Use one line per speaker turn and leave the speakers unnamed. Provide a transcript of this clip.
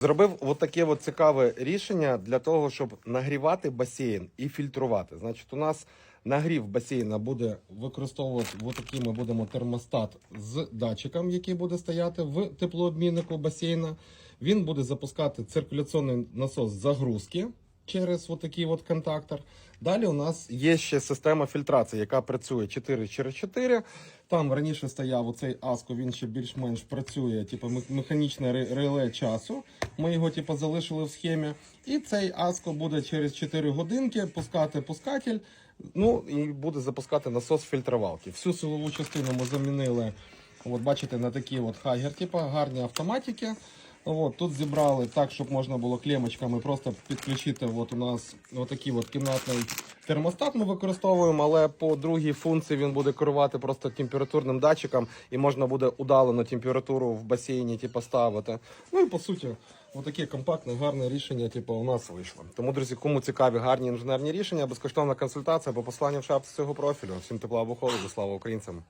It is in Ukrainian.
Зробив от таке от цікаве рішення для того, щоб нагрівати басейн і фільтрувати. Значить, у нас нагрів басейна буде використовувати от ми будемо термостат з датчиком, який буде стояти в теплообміннику басейна. Він буде запускати циркуляційний насос загрузки через такий от контактор. Далі у нас є ще система фільтрації, яка працює 4 через 4. Там раніше стояв оцей аско, він ще більш-менш працює, типу механічне реле часу. Ми його типу, залишили в схемі. І цей аско буде через 4 годинки пускати пускатель. Ну і буде запускати насос фільтрувалки. Всю силову частину ми замінили. От бачите, на такі от хагер, типу, гарні автоматики. От, тут зібрали так, щоб можна було клемочками просто підключити. От у нас отакий от кімнатний термостат ми використовуємо, але по другій функції він буде керувати просто температурним датчиком і можна буде удалену температуру в басейні типу, ставити. Ну і по суті, отаке компактне, гарне рішення типу, у нас вийшло. Тому, друзі, кому цікаві гарні інженерні рішення, безкоштовна консультація або послання в шапці цього профілю. Всім тепла або холоду, слава українцям!